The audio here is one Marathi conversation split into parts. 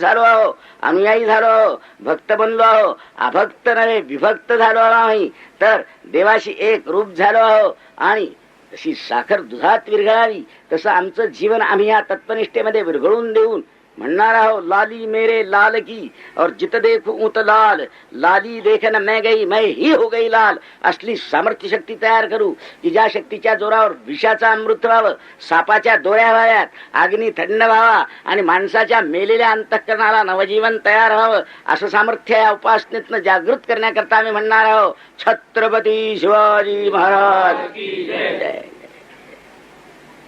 झालो आहो. अनुयायी झालो आहो. भक्त बनलो आहो. अभक्त नव्हे विभक्त झालो नाही तर देवाशी एक रूप झालो आहो. आणि तशी साखर दुधात विरघळावी तसं आमचं जीवन आम्ही या तत्वनिष्ठेमध्ये विरघळून देऊन म्हणणार आहो लाली मेरे लाल की और जित देखू उत लाल। लाली देखन मैं गई मैं ही हो गई लाल। असली सामर्थ्य शक्ती तयार करू की ज्या शक्तीच्या जोरावर विषाचा अमृत व्हावं सापाच्या दोऱ्या व्हाव्यात अग्नी थंड व्हावा आणि माणसाच्या मेलेल्या अंतःकरणाला नवजीवन तयार व्हावं असं सामर्थ्य या उपासनेतनं जागृत करण्याकरता आम्ही म्हणणार आहोत छत्रपती शिवाजी महाराज.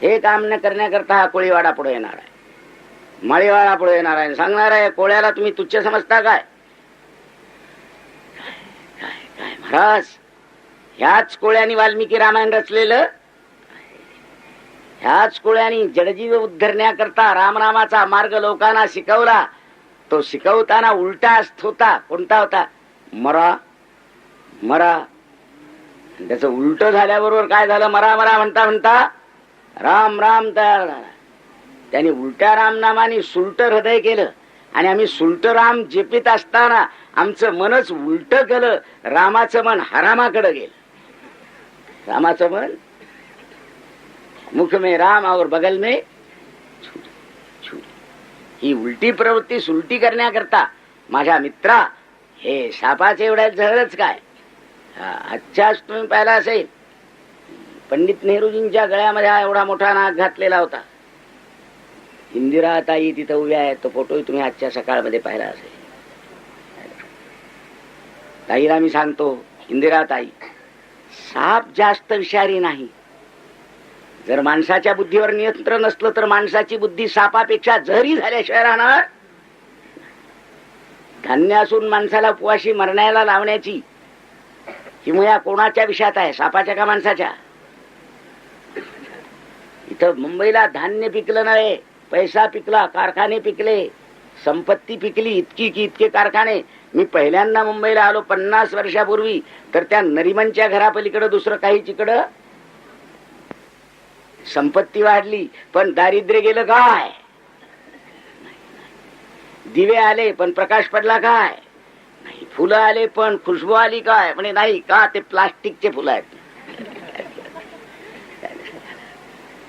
हे काम न करण्याकरता हा कोळीवाडा पुढे येणार आहे. माळीवाळा पुढे येणार आहे सांगणार आहे कोळ्याला तुम्ही तुच्छ समजता काय? काय काय महाराज ह्याच कोळ्यानी वाल्मिकी रामायण रचलेलं ह्याच कोळ्यानी जडजीव उद्धरण्याकरता रामरामाचा मार्ग लोकांना शिकवला तो शिकवताना उलटा होता कोणता होता? मरा मरा. त्याच उलट झाल्याबरोबर काय झालं? मरा मरा म्हणता म्हणता राम राम तयार झाला. त्याने उलट्या रामनामाने सुलट हृदय केलं. आणि आम्ही सुलट राम जेपित असताना आमचं मनच उलट केलं. रामाचं मन हरामाकडे गेलं. रामाचं मन? मुख में राम और बगल में ही उलटी प्रवृत्ती सुलटी करण्याकरता माझ्या मित्रा हे सापाचे एवढ्या जळच काय? आजच्याच तुम्ही पाहिला असेल. पंडित नेहरूजींच्या गळ्यामध्ये हा एवढा मोठा नाग घातलेला होता. इंदिरा ताई तिथं उभ्या आहेत तो फोटोही तुम्ही आजच्या सकाळमध्ये पाहिला असेल. ताईला मी सांगतो इंदिरा ताई साप जास्त विषारी नाही. जर माणसाच्या बुद्धीवर नियंत्रण नसलं तर माणसाची बुद्धी सापापेक्षा जहरी झाल्याशिवाय राहणार धान्य असून माणसाला उपवाशी मरण्याला लावण्याची किंवा कोणाच्या विषयात आहे? सापाच्या का माणसाच्या? इथं मुंबईला धान्य पिकलं नव्हे. पैसा पिकला कारखाने पिकले संपत्ती पिकली इतकी की इतके कारखाने. मी पहिल्यांदा मुंबईला आलो पन्नास वर्षापूर्वी तर त्या नरिमनच्या घरापलीकडं दुसरं काही तिकडं? संपत्ती वाढली पण दारिद्र्य गेलं काय? दिवे आले पण प्रकाश पडला काय? नाही फुलं आले पण खुशबू आली काय? म्हणे नाही का ते प्लास्टिकचे फुलं आहेत?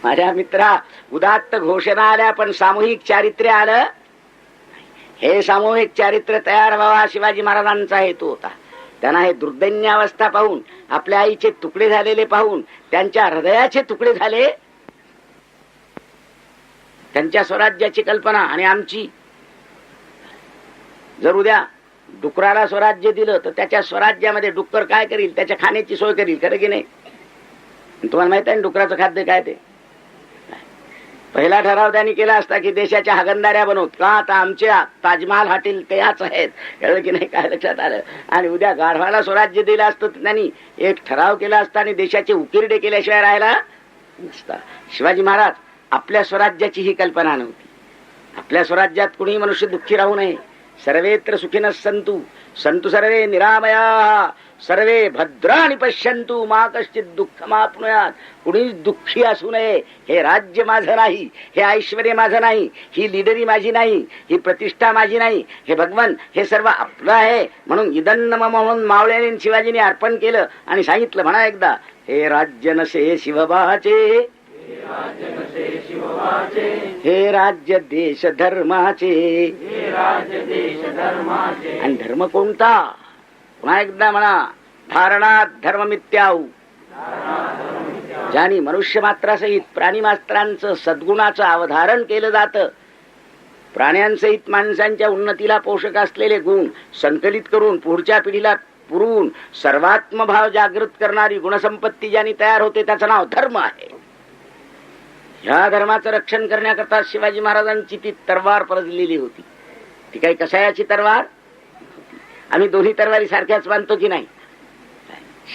माझ्या मित्रा उदात्त घोषणा आल्या पण सामूहिक चारित्र्य आलं? हे सामूहिक चारित्र्य तयार व्हावा शिवाजी महाराजांचा हेतू होता. त्यांना हे दुर्दैन्य अवस्था पाहून आपल्या आईचे तुकडे झालेले पाहून त्यांच्या हृदयाचे तुकडे झाले? त्यांच्या स्वराज्याची कल्पना आणि आमची. जर उद्या डुकराला स्वराज्य दिलं तर त्याच्या स्वराज्यामध्ये डुक्कर काय करील? त्याच्या खाण्याची सोय करील खरं की नाही? तुम्हाला माहीत आहे ना डुकराचं खाद्य काय ते? पहिला ठराव त्यांनी केला असता की देशाच्या हागंदाऱ्या बनवत का आता आमच्या ताजमहाल हॉटेल त्याच आहेत? कळलं की नाही? काय लक्षात आलं? आणि उद्या गाढवाला स्वराज्य दिलं असतं त्यांनी एक ठराव केला असता आणि देशाचे उकिरडे केल्याशिवाय राहायला नसता. शिवाजी महाराज आपल्या स्वराज्याची ही कल्पना नव्हती. आपल्या स्वराज्यात कुणीही मनुष्य दुःखी राहू नये. सर्वेत्र सुखीन संतु संतु सर्वे निरामया सर्वे भद्राणी पश्यंतु मा कश्चित दुःख मापनुयात कुणी दुःखी असू नये। हे राज्य माझं नाही हे ऐश्वर माझं नाही ही लिडरी माझी नाही ही प्रतिष्ठा माझी नाही। हे भगवान हे सर्व आपलं आहे। म्हणून इदन्न म्हणून मावळ्याने शिवाजीने अर्पण केलं आणि सांगितलं म्हणा एकदा हे राज्य नसे शिवबाचे हे राज्य देश धर्माचे. आणि धर्म कोणता? पुन्हा एकदा म्हणा धारणात धर्म मित्याऊ ज्यानी मनुष्य मात्रासहित प्राणी मात्रांचं सद्गुणाचं अवधारण केलं जातं. प्राण्यांसहित माणसांच्या उन्नतीला पोषक असलेले गुण संकलित करून पुढच्या पिढीला पुरवून सर्वात्म भाव जागृत करणारी गुणसंपत्ती ज्यानी तयार होते त्याचं नाव धर्म आहे. ह्या धर्माचं रक्षण करण्याकरता शिवाजी महाराजांची ती तरवार परजलेली होती. ती काही कसायाची तरवार? आम्ही दोन्ही तरवारी सारख्याच बांधतो की नाही?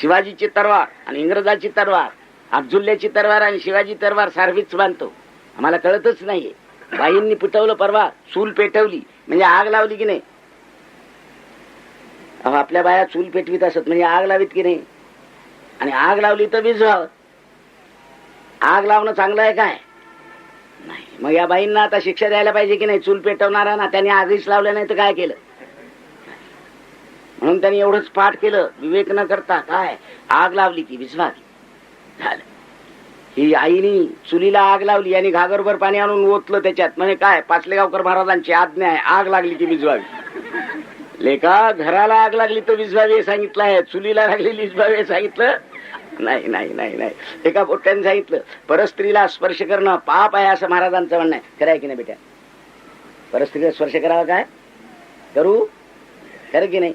शिवाजीची तरवार आणि इंग्रजाची तरवार अब्दुल्ल्याची तरवार आणि शिवाजी तरवार सारखीच बांधतो आम्हाला कळतच नाहीये. बाईंनी पिटवलं परवा चूल पेटवली. म्हणजे आग लावली की नाही? अहो, आपल्या बाया चूल पेटवीत असत म्हणजे आग लावीत की नाही? आणि आग लावली तर विझवावं. आग लावणं चांगलं आहे काय? नाही. मग या बाईंना आता शिक्षा द्यायला पाहिजे की नाही? चूल पेटवणारा ना त्यांनी आगीच लावलं नाही तर काय केलं? म्हणून त्यांनी एवढंच पाठ केलं. विवेक न करता काय? आग लावली की विझवाली झालं. ही आईनी चुलीला आग लावली आणि घागरभर पाणी आणून ओतलं त्याच्यात. म्हणजे काय? पाचलेगावकर महाराजांची आज्ञा आहे. आग लागली की विजवावी लेखा घराला आग लागली तर विजवावी सांगितलं आहे. चुलीला लागलेली विजवावी सांगितलं. नाही नाही नाही नाही. एका पोट्याने सांगितलं परस्त्रीला स्पर्श करणं पाप आहे असं महाराजांचं म्हणणं आहे. खरं आहे की नाही बेट्या? परस्त्रीला स्पर्श करावा काय? करू? खरं की नाही?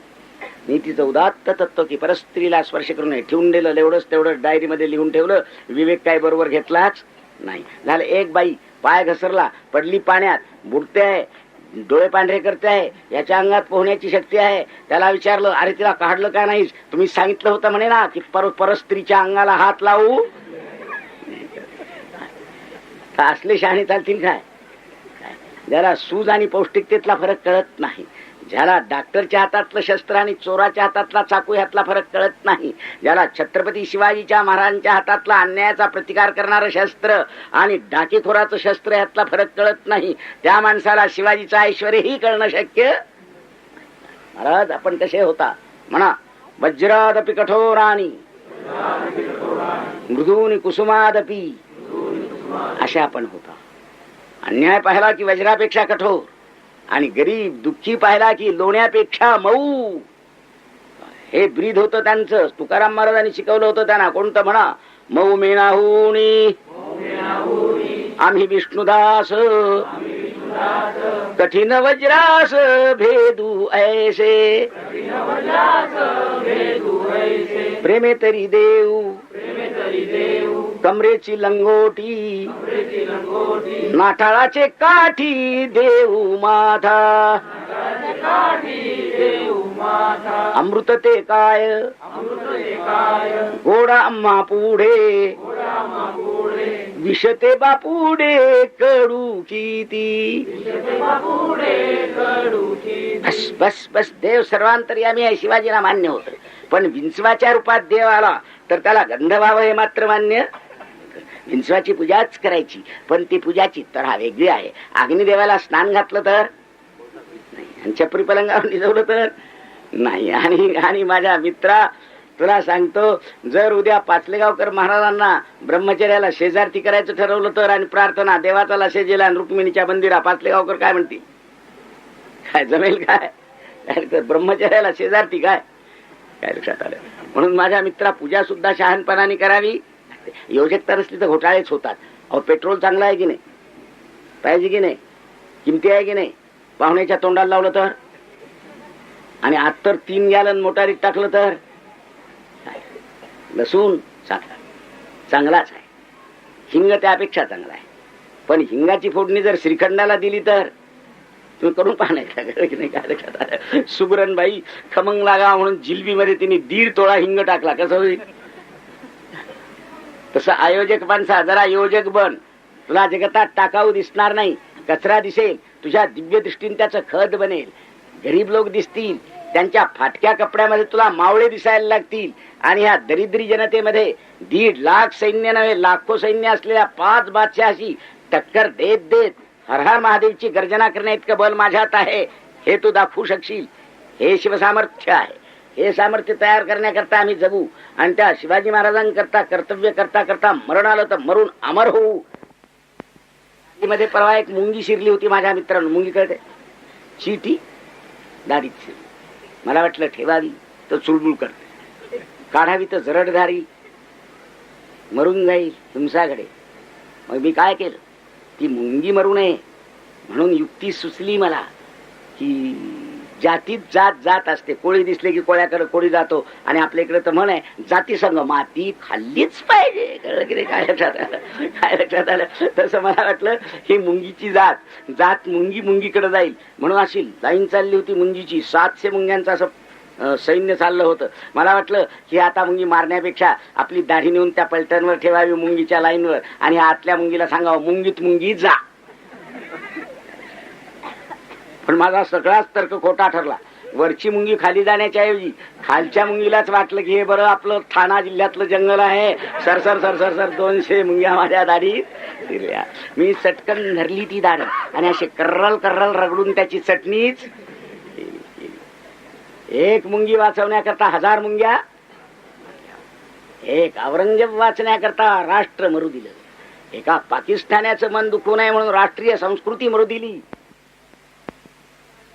नीतीचं उदात्त तत्व की परस्त्रीला स्पर्श करू नये. ठेवून दिलं एवढंच तेवढं डायरीमध्ये लिहून ठेवलं. विवेक काय बरोबर घेतलाच? नाही. झालं एक बाई पाय घसरला पडली पाण्यात बुडते आहे. डोळे पांढरे करते आहे याच्या अंगात पोहण्याची शक्ती आहे. त्याला विचारलं अरे तिला काढलं का नाहीस? तुम्ही सांगितलं होतं म्हणे ना की पर परस्त्रीच्या अंगाला हात लावू. असले शहाणे चालतील काय? काय? ज्याला सूज आणि पौष्टिकतेतला फरक कळत नाही. ज्याला डॉक्टरच्या हातातलं शस्त्र आणि चोराच्या हातातला चाकू ह्यातला फरक कळत नाही ज्याला छत्रपती शिवाजीच्या महाराजांच्या हातातला अन्यायाचा प्रतिकार करणारं शस्त्र आणि डाकीखोराचं शस्त्र ह्यातला फरक कळत नाही त्या माणसाला शिवाजीचं ऐश्वर्यही कळणं शक्य? महाराज आपण कसे होता? म्हणा वज्रादपि कठोराणी मृदूनी कुसुमादपी अशा आपण होता. अन्याय पाहिला की वज्रापेक्षा कठोर. आणि गरीब दुःखी पाहिला की लोण्यापेक्षा मऊ. हे ब्रीद होतं त्यांचं. तुकाराम महाराजांनी शिकवलं होतं त्यांना. कोणतं म्हणा? मऊ मेनाहुनी आम्ही विष्णुदास. कठीण वज्रास भेदू ऐसे. प्रेमे तरी देऊ. कमरेची लंगोटी नाठाळाचे काठी देऊ माथा. अमृत ते काय? गोडा अम्मा पुढे. विषते बापुडे कडू किती. बस बस बस देव सर्वांतर्यामी आहे. शिवाजीला मान्य होत पण विंचवाच्या रूपात देव आला तर त्याला गंध व्हावं हे मात्र मान्य. विंचवाची पूजाच करायची. पण ती पूजाची तऱ्हा वेगळी आहे. अग्निदेवाला स्नान घातलं तर? नाही आणि छपरी पलंगावर निजवलं तर? नाही आणि आणि माझ्या मित्रा तुला सांगतो जर उद्या पाचलेगावकर महाराजांना ब्रह्मचर्याला शेजारती करायचं ठरवलं तर आणि प्रार्थना देवाचा लसेजेला आणि रुक्मिणीच्या मंदिरा पाचलेगावकर काय म्हणते काय जमेल काय? काय ब्रह्मचर्याला शेजारती काय? काय लक्षात आलं? म्हणून माझ्या मित्रा पूजा सुद्धा शहाणपणाने करावी. योजकता नसली तर घोटाळेच होतात. अहो पेट्रोल चांगलं आहे की नाही? पाहिजे की नाही? किमती आहे की नाही? पाहुण्याच्या तोंडाला लावलं तर? आणि आत तर तीन गॅलन मोटारीत टाकलं तर? लसूण चांगला. चांगलाच आहे. हिंग त्यापेक्षा चांगला आहे. पण हिंगाची फोडणी जर श्रीखंडाला दिली तर? तुम्ही करून पाहण्याचा की? नाही? काय सुगरणबाई खमंग लागा म्हणून जिलबीमध्ये तिने दीड तोळा हिंग टाकला. कसं होईल? तसं आयोजक माणसा जरा योजक बन. तुला जगतात टाकाऊ दिसणार नाही कचरा दिसेल तुझ्या दिव्य दृष्टीने त्याचं खत बनेल. गरीब लोक दिसतील त्यांच्या फाटक्या कपड्यामध्ये तुला मावळे दिसायला लागतील. आणि ह्या दरिद्री जनतेमध्ये दीड लाख सैन्य नव्हे लाखो सैन्य असलेल्या पाच बादशहाशी टक्कर देत देत हर हर महादेवची गर्जना करण्या इतकं बल माझ्यात आहे हे तू दाखवू शकशील. हे शिवसामर्थ्य आहे. हे सामर्थ्य तयार करण्याकरता आम्ही जगू. आणि त्या शिवाजी महाराजांकरता कर्तव्य करता करता मरण आलं तर मरून अमर होऊ. मध्ये परवा एक मुंगी शिरली होती माझ्या मित्रांनो. मुंगी कळते? चिटी? दारीत शिरली. मला वाटलं ठेवावी तर चुळबुळ करते. काढावी तर जरडधारी. मरून जाईल तुमच्याकडे मग मी काय केलं? ती मुंगी मरू नये. म्हणून युक्ती सुचली मला. की जातीत जात जात असते. कोळी दिसले की कोळ्याकडे कोळी जातो. आणि आपल्या इकडे तर म्हण आहे जाती संघ माती खाल्लीच पाहिजे. कळलं की काय लक्षात आलं? काय लक्षात आलं? तसं मला वाटलं ही मुंगीची जात. जात मुंगी मुंगीकडे जाईल. म्हणून अशी लाईन चालली होती मुंगीची. सातशे मुंग्यांचं असं सैन्य चाललं होतं. मला वाटलं की आता मुंगी मारण्यापेक्षा आपली दाढी नेऊन त्या पलट्यांवर ठेवावी मुंगीच्या लाईनवर. आणि आतल्या मुंगीला सांगावं मुंगीत मुंगी जा. पण माझा सगळाच तर्क खोटा ठरला. वरची मुंगी खाली जाण्याच्या ऐवजी खालच्या मुंगीलाच वाटलं की हे बरं आपलं ठाणा जिल्ह्यातलं जंगल आहे. Sir sir sir sir sir दोनशे मुंग्या माझ्या दाढी दिल्या. मी चटकन धरली ती दाढ आणि अशी कर्रल कर्रल रगडून त्याची चटणीच एक मुंगी वाचवण्याकरता हजार मुंग्या एक औरंगजेब वाचण्याकरता राष्ट्र मरू दिलं. एका पाकिस्तानाचं मन दुखू नये म्हणून राष्ट्रीय संस्कृती मरू दिली.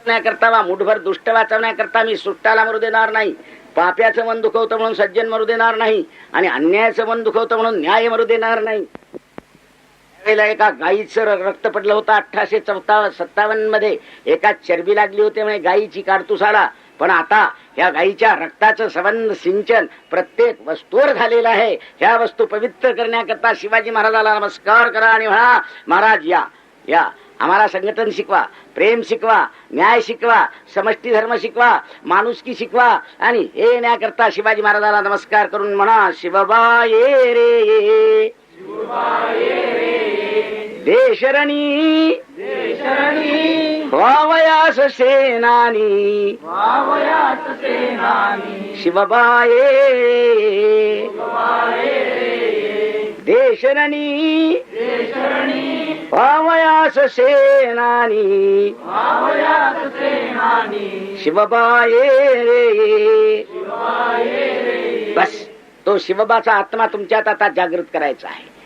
वाचवण्याकरता वा मुठभर दुष्ट वाचवण्याकरता मी सुट्टाला मरू देणार नाही. पाप्याचं मन दुखवतं म्हणून सज्जन मरू देणार नाही. आणि अन्यायाचं मन दुखवतं म्हणून न्याय मरू देणार नाही. त्यावेळेला एका गायीचं रक्त पडलं होतं अठराशे चौथा सत्तावन्नमध्ये एका चरबी लागली होती म्हणजे गायीची काडतूस आला पण आता या गायीच्या रक्ताचं संबंध सिंचन प्रत्येक वस्तूवर झालेलं आहे. ह्या वस्तू पवित्र करण्याकरता शिवाजी महाराजाला नमस्कार करा आणि म्हणा महाराज या या आम्हाला संघटन शिकवा प्रेम शिकवा न्याय शिकवा समष्टी धर्म शिकवा माणुसकी शिकवा आणि हे येण्याकरता शिवाजी महाराजाला नमस्कार करून म्हणा शिवबा ये रे. ये देशरणी वावयास सेनानी शिवबाये देशरणी वावयास सेनानी शिवबाये रे. बस तो शिवबाचा आत्मा तुमच्यात आता जागृत करायचा आहे.